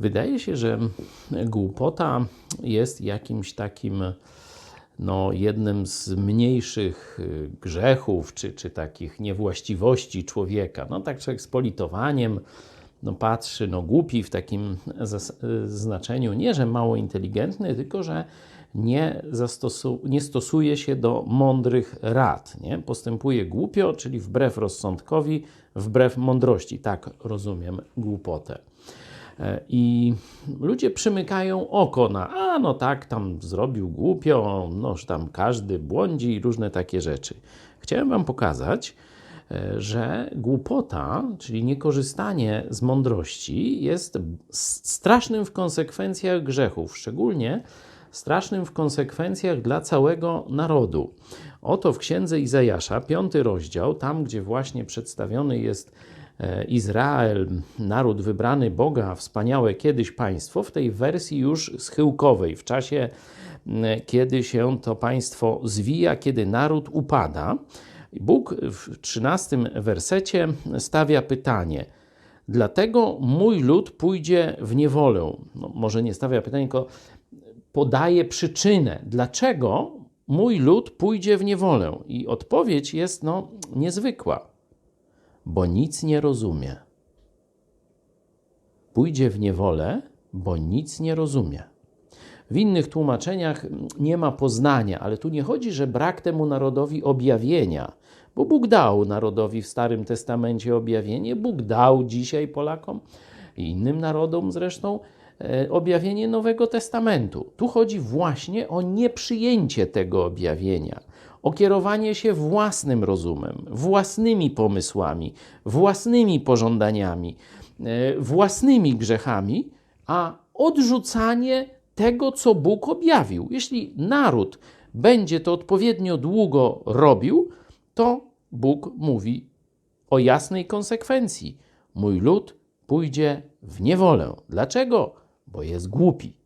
Wydaje się, że głupota jest jakimś takim, no, jednym z mniejszych y, grzechów czy, czy takich niewłaściwości człowieka. No, tak człowiek z politowaniem no, patrzy, no, głupi w takim y, znaczeniu, nie że mało inteligentny, tylko że nie, zastosu- nie stosuje się do mądrych rad. Nie? Postępuje głupio, czyli wbrew rozsądkowi, wbrew mądrości. Tak rozumiem głupotę. E, I ludzie przymykają oko na, a no tak, tam zrobił głupio, noż tam każdy błądzi i różne takie rzeczy. Chciałem Wam pokazać, e, że głupota, czyli niekorzystanie z mądrości, jest strasznym w konsekwencjach grzechów, szczególnie strasznym w konsekwencjach dla całego narodu. Oto w księdze Izajasza, piąty rozdział, tam gdzie właśnie przedstawiony jest Izrael, naród wybrany Boga, wspaniałe kiedyś państwo, w tej wersji już schyłkowej, w czasie, m, kiedy się to państwo zwija, kiedy naród upada. Bóg w 13 wersecie stawia pytanie. Dlatego mój lud pójdzie w niewolę. No, może nie stawia pytania, tylko podaje przyczynę, dlaczego mój lud pójdzie w niewolę. I odpowiedź jest no, niezwykła, bo nic nie rozumie. Pójdzie w niewolę, bo nic nie rozumie. W innych tłumaczeniach nie ma poznania, ale tu nie chodzi, że brak temu narodowi objawienia, bo Bóg dał narodowi w Starym Testamencie objawienie, Bóg dał dzisiaj Polakom i innym narodom zresztą e, objawienie Nowego Testamentu. Tu chodzi właśnie o nieprzyjęcie tego objawienia, o kierowanie się własnym rozumem, własnymi pomysłami, własnymi pożądaniami, e, własnymi grzechami, a odrzucanie tego, co Bóg objawił. Jeśli naród będzie to odpowiednio długo robił, to Bóg mówi o jasnej konsekwencji. Mój lud pójdzie w niewolę. Dlaczego? Bo jest głupi.